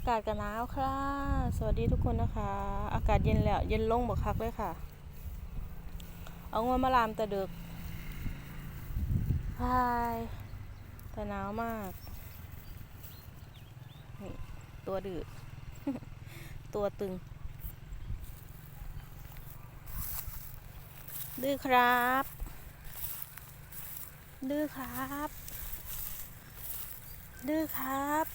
ากาศกันหนาวค่ะ สวัสดีทุกคนนะคะ อากาศเย็นแล้ว เย็นลงบักคักเลยค่ะ เอางวมาลามแต่ดึกพายแต่หนาวมาก นี่ ตัวดื้อตัวตึง ดื้อครับ ดื้อครับ ดื้อครับ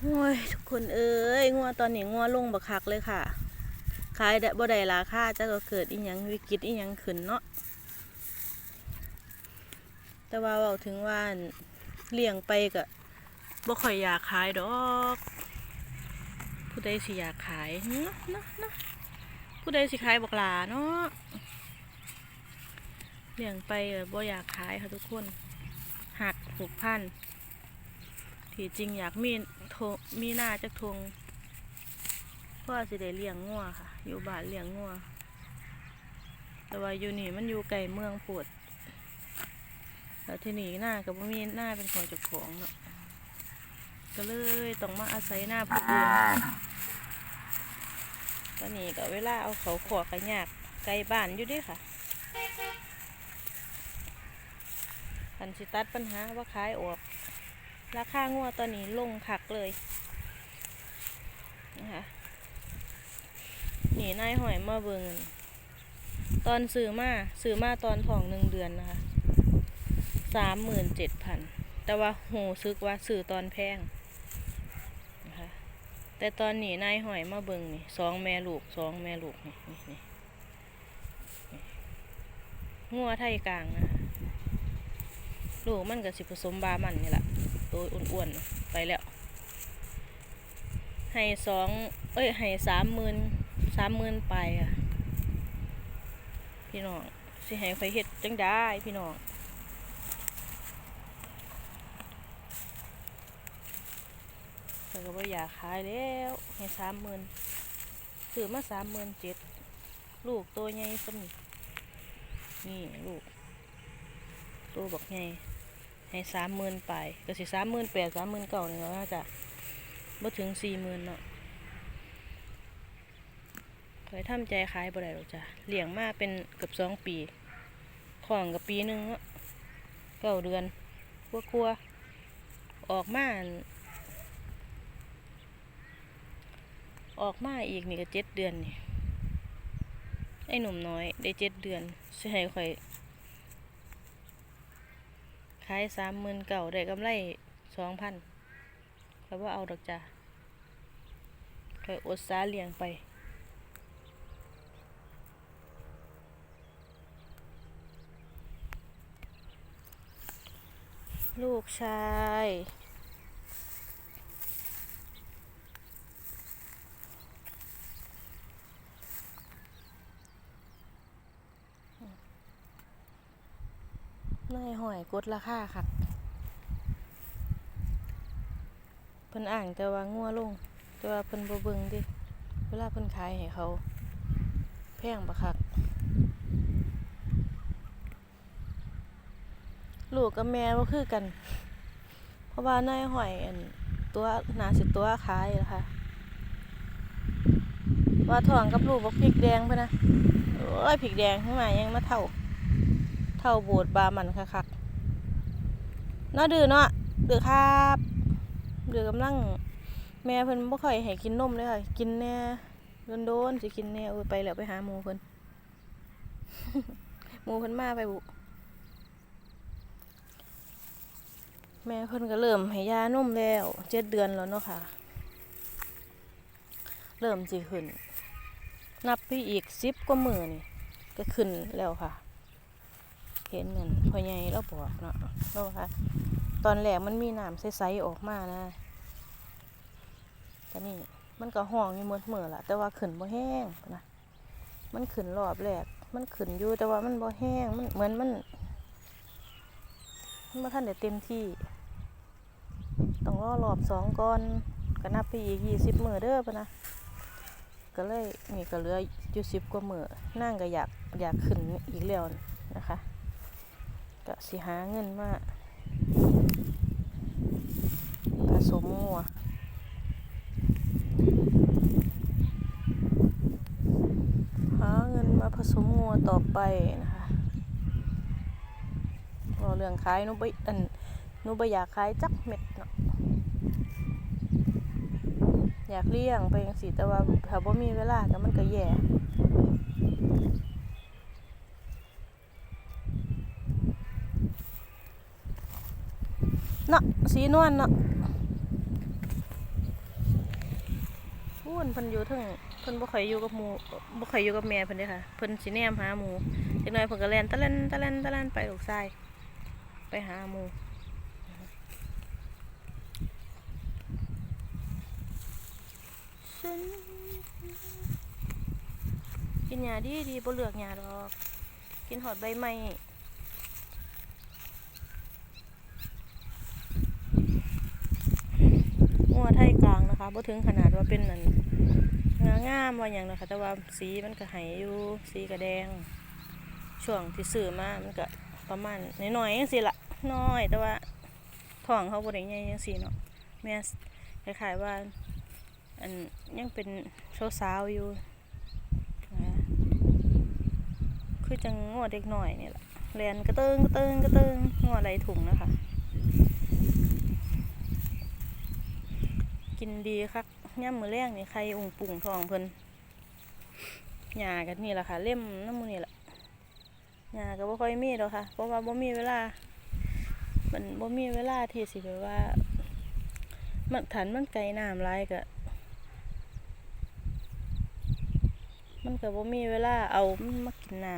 โอ้ยทุกคนเอ้ยงัวตอนนี้งัวลงบักคักเลยค่ะขายได้บ่ได้ราคาจะก็เกิดอีหยังวิกฤตอีหยังขึ้นเนาะแต่ว่าเว้าถึงว่าเลี้ยงไปก็บ่ค่อยอยากขายดอกผู้ใดสิอยากขายเนาะเนาะเนาะผู้ใดสิขายบักหลาเนาะเลี้ยงไปบ่อยากขายค่ะทุกคนหักหกพันที่จริงอยากมี โทมีหน้าจักทงพ่อสิได้เลี้ยงงัวค่ะ อยู่บ้านเลี้ยงงัวแต่ว่าอยู่นี่มันอยู่ไกลเมืองปวดแล้วที่นี่หน้ากับมีหน้าเป็นของเจ้าของเนาะก็เลยต้องมาอาศัยหน้าผู้อื่นตอนนี้ก็เวลาเอาเขาขอกันยากไกลบ้านอยู่ด้วยค่ะคันสิตัดปัญหาว่าขายออก ราคางัวตอนนี้ลงคักเลยนะคะนี่นายหอยมาเบิงตอนซื้อมาซื้อมาตอนทองหนึ่งเดือนนะคะสามหมื่นเจ็ดพันแต่ว่าโหซึกว่าซื้อตอนแพงนะคะแต่ตอนนี้นายหอยมาเบิงนี่สองแม่ลูกสองแม่ลูกนี่นี่นี่งัวไทยกลางนะลูกมันก็สิผสมบามันนี่แหละ ตัวอ้วนๆไปแล้ว ให้สองเอ้ย ให้สามหมื่นสามหมื่นไปอะ พี่น้อง สิให้ไฟเฮ็ดจังได้พี่น้องแต่ก็บ่อยากขายแล้ว ให้สามหมื่นซื้อมาสามหมื่นเจ็ดลูกตัวใหญ่สมินี่ลูกตัวบักใหญ่ ให้สามหมื่นไปก็สิสามหมื่นแปดสามหมื่นเก้าเนี่เนาจะบ่ถึงสี่หมื่นเนาะเคยทำใจขายบ่ได้หรอกจ้ะเลี้ยงมาเป็นเกือบสองปีของกับปีหนึ่งเนาะเก้าเดือนกลัวกลัวออกมาออกมาอีกนี่ก็เจ็ดเดือนนี่ไอ้หนุ่มน้อยได้เจ็ดเดือนสิให้ข่อย ขายสามหมื่นเก่าได้กำไรสองพันเขาว่าเอาดอกจ้าคอยอดสาเลี้ยงไปลูกชาย นายหอยกดราคาค่ะเพิ่นอ่างแต่ว่างัวลง แต่ว่าเพิ่นบ่เบิ่งดิเวลาเพิ่นขายให้เขา แพงบักคักลูกกับแม่บ่คือกัน เพราะว่านายหอยอันตัวหนาสิตัวขายนะคะว่าท้องกับลูกบักพริกแดงเพิ่นนะโอ้ยพริกแดงขึ้นมายังมาเท่า เท่าโบดบามันคักๆเนาดื้อเนาะดื้อครับเดือกำลัง แม่เพิ่นบ่ค่อยให้กินนมเลยค่ะ กินแน่โดนๆสิกินแน่เออไปแล้วไปหาหมูเพิ่นหมูเพิ่นมาไปบุแม่เพิ่นก็เริ่มให้ยานมแล้วเจ็ดเดือนแล้วเนาะค่ะ เริ่มสิขึ้น นับไปอีกสิบกว่ามือนี่ก็ขึ้นแล้วค่ะ เห็นนั่นพ่อใหญ่เราบอกเนาะเนาค่ะตอนแรกมันมีน้ำใสๆออกมานะแต่นี่มันก็ห้องอยู่หมดมือละแต่ว่าขึ้นบ่แห้งนะมันขึ้นรอบแรก มันขึ้นอยู่แต่ว่ามันบ่แห้งมันเหมือนมันมันบ่ทันได้เต็มที่ต้องรอรอบสองก่อนก็นับไปอีกยี่สิบมือเด้อปะนะก็เลยนี่ก็เหลืออยู่สิบกว่ามือนั่งก็อยากอยากขึ้นอีกแล้วนะคะ ก็สิหาเงินมาผสมมัวหาเงินมาผสมมัวต่อไปนะคะเราเรื่องขายนุบอันนุบอยากขายจักเม็ดเนาะอยากเลี้ยงไปยังสิแต่ว่าถ้าบ่มีเวลาก็มันก็แย่ เนาะสีนวลเนาะพูนเพิ่นอยู่ทั้งเพิ่นบ่ค่อยอยู่กับหมูบ่ค่อยอยู่กับแม่เพิ่นเด้ค่ะเพิ่นสิแนมหาหมู่จักหน่อยเพิ่นก็แล่นตะเล่นตะเล่นตะเล่นไปลูกชายไปหาหมูกินหญ้าดีดีบ่เลือกหญ้าดอก กินหอดใบไม้ งัวไทยกลางนะคะบ่ถึงขนาดว่าเป็นนั่นงางามว่าอย่างนะคะแต่ว่าสีมันก็ไหายอยู่สีกระแดง ช่วงที่ซื้อมามันก็ประมาณน้อยๆจังซี่ละน้อยแต่ว่าท้องเขาบ่ได้ใหญ่จังซี่เนาะแม่คล้ายๆว่าอันยังเป็นสาวๆอยู่นะคือจังงอเด็กหน่อยนี่แหละแลนกระเติงกระเติงกระเติงงอไหลถุงนะคะ กินดีคักย่ำมือแรงนี่ใครอุ่งปุ่งทองเพิ่นหญ้ากันนี่แหละค่ะ เล่มน้ำมูนี่แหละหญ้าก็บ่ค่อยมีดอกค่ะ เพราะว่าบ่มีเวลา มันบ่มีเวลาที่สิแบบว่า มันถันมันไกลน้ำหลายก็มันก็บ่มีเวลาเอามันมากินน้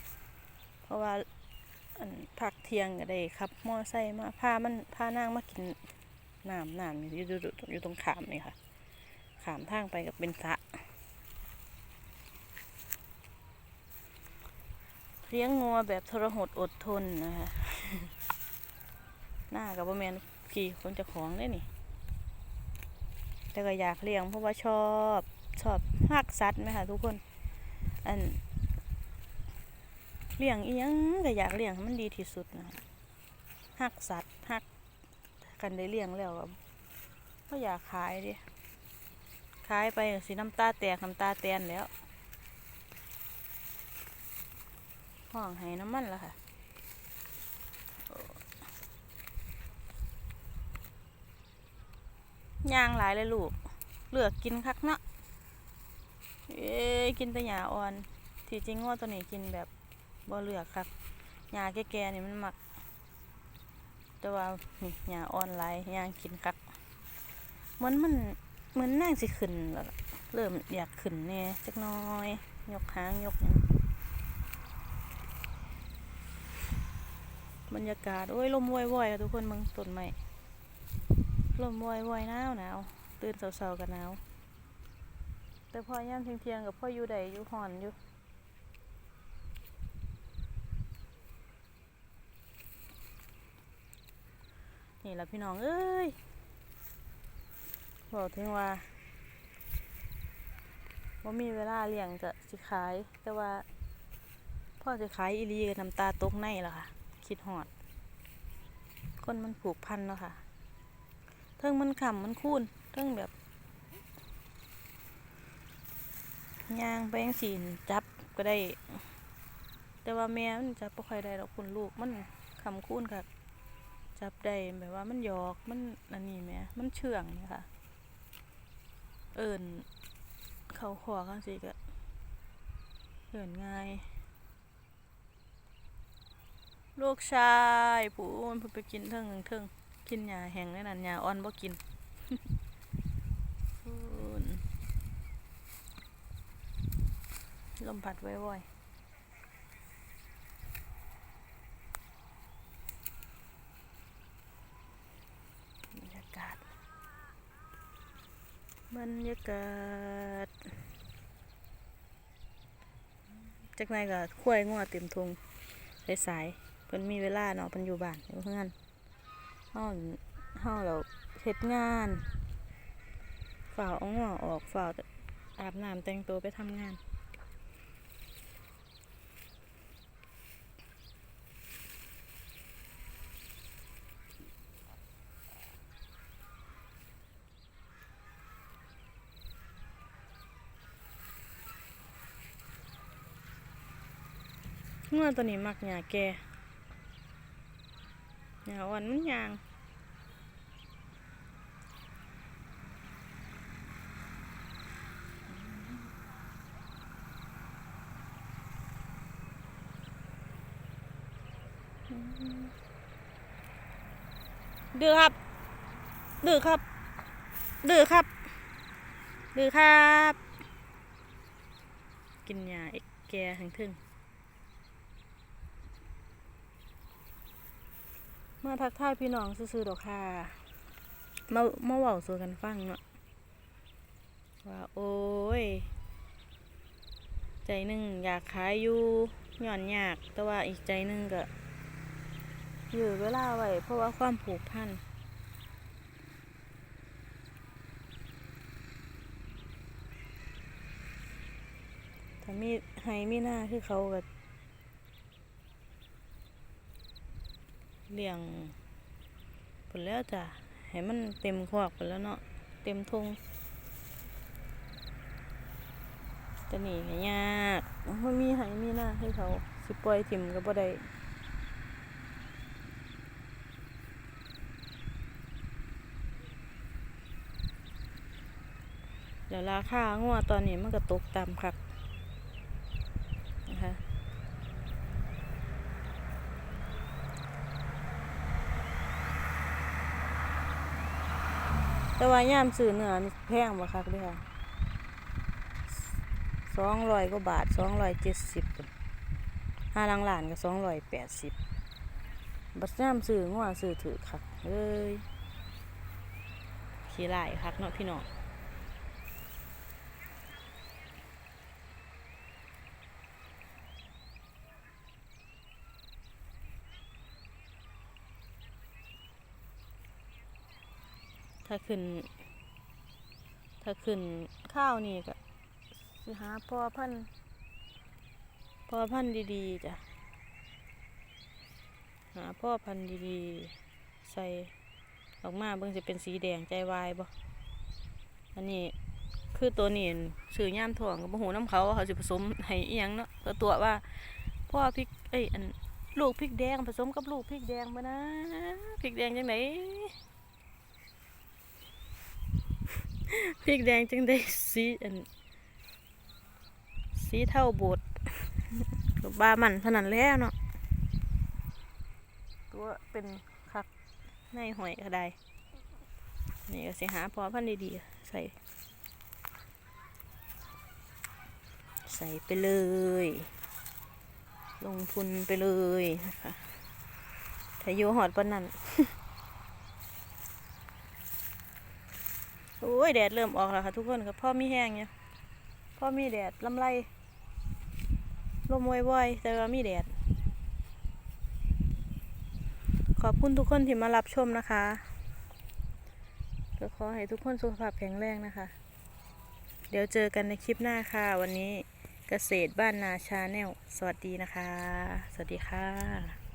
ำเพราะว่าอันพักเที่ยงก็ได้ขับมอไซค์มาพามันพานางมากิน น้ำน้ำอยู่อยู่อยู่อยู่ตรงขามนี่ค่ะ ขามทางไปกับเป็นสะเลี้ยงงัวแบบทรหดอดทนนะคะหน้ากับบ่แมนขี่คนจะของได้นี่ แต่ก็อยากเลี้ยงเพราะว่าชอบชอบฮักสัตว์ไหมคะทุกคน อันเลี้ยงเอียงก็อยากเลี้ยงมันดีที่สุดนะฮักสัตว์ฮัก กันได้เลี้ยงแล้วก็ก็อยากขายดิขายไปสิน้ำตาแตกน้ำตาแตนแล้วห้องให้น้ำมันแล้วค่ะย่างหลายเลยลูก เลือกกินคักเนาะเอ้กินแต่หญ้าอ่อน ที่จริงง้อตัวนี้กินแบบบ่เลือกครับหญ้าแก่ๆนี่มันมัก แต่ว่านี่หญ้าอ่อนหลายย่างกินคักเหมือนมันเหมือนนั่งสิขึ้นแล้วเริ่มอยากขึ้นแน่จักน้อย ยกหางยกยังบรรยากาศโอ้ยลมว่อยๆค่ะทุกคนมึงต้นไม้ลมวอยวอยหนาวหนาวตื่นเสาๆกันหนาวแต่พอย่ำเที่ยงๆกับพ่ออยู่ใดอยู่หอนอยู่ นี่แหละพี่น้องเอ้ยบอกถึงว่าว่ามีเวลาเลี้ยงจะสิขาย แต่ว่าพ่อจะขายอีลีกับน้ำตาตกในล่ะค่ะ คิดหอด คนมันผูกพันเนาะค่ะเทิงมันขำมันคูนเทิงแบบยางไปยังสีจับก็ได้ แต่ว่าแม่มันจับบ่ค่อยได้ดอกคุณลูกมันขำคูนค่ะ จับได้แบบว่ามันหยอกมันอันนี้แหม่มันเชื่องเนี่ยค่ะ เอิ่นเขาขอกันสิก็เอิ่นง่ายลูกชายผู้มันไปกินเทิงเทิงกินหญ้าแห้งเลยนั่นหญ้าอ่อนบ่กินลมพัดไว่อยๆบรรยากาศ บรรยากาศจากไหนก็คุ้ยงัวเต็มทงสายๆเพิ่นมีเวลาเนาะเพิ่นอยู่บ้านอยู่เพื่อนห้องห้องเราเฮ็ดงานฝ่าวเอาหัวออกฝ่าอาบน้ำแต่งตัวไปทำงาน งัวตัวนี้มักหญ้าแก่หญ้าอ่อนมันยางดื้อครับ ดื้อครับ ดื้อครับ ดื้อครับ กินยาเอ็กแกทั้งทึ่ง มาทักทายพี่น้องซื่อๆดอกค่ะมามาเว้าสู่กันฟังเนาะว่าโอ้ย ใจหนึ่งอยากขายอยู่หย่อนยาก แต่ว่าอีกใจหนึ่งก็อยู่เวลาไว้เพราะว่าความผูกพันถ้ามีให้มีหน้าคือเขาก็ เลี้ยงผลแล้วจ้ะให้มันเต็มคอกไปแล้วเนาะเต็มทงแต่นี่ก็ยากมันมีให้มีหน้าให้เขาสิปล่อยถิ่มก็บ่ได้แล้วราคางัวตอนนี้มันก็ตกต่ำคักนะคะ แต่ว่าย่ามซื้อเนื้อนี่แพงบ่คักเด้ค่ะสองร้อยกว่าบาทสองร้อยเจ็ดสิบห้าลังหลานก็สองร้อยแปดสิบบัดย่ามซื้องัวซื้อถือคักเอ้ยขี้ไล่คักเนาะพี่น้อง ถ้าขึ้น ถ้าขึ้นข้าวนี่ก็สิหาพ่อพันพ่อพันดีๆจ้ะ หาพ่อพันดีๆ ใส่ออกมาเบิ่งจะเป็นสีแดงใจวายบ่อันนี้คือตัวนี้ซื้อย่ามถ่วงกับหูน้ำเขาเขาสิผสมให้อียังเนาะก็ตัวว่าพ่อพริกเอ้ยอันลูกพริกแดงผสมกับลูกพริกแดงมานะพริกแดงจังไหน พริกแดงจึงได้สีอันสีเท่าโบดกับบามันเท่านั้นแล้วเนาะตัวเป็นคักในหอยก็ได้นี่ก็สิหาพอพันดีๆใส่ ใส่ไปเลย ลงทุนไปเลยนะคะถ้าอยู่หอดปนนั้น โอ้ ยแดดเริ่มออกแล้วค่ะทุกคนครับพ่อมีแห้งเนี่ยพ่อมีแดดลำไรลมว่อยๆแต่ว่ามีแดด ขอบคุณทุกคนที่มารับชมนะคะก็ขอให้ทุกคนสุขภาพแข็งแรงนะคะ เดี๋ยวเจอกันในคลิปหน้าค่ะ วันนี้เกษตรบ้านนาชาแนล สวัสดีนะคะ สวัสดีค่ะ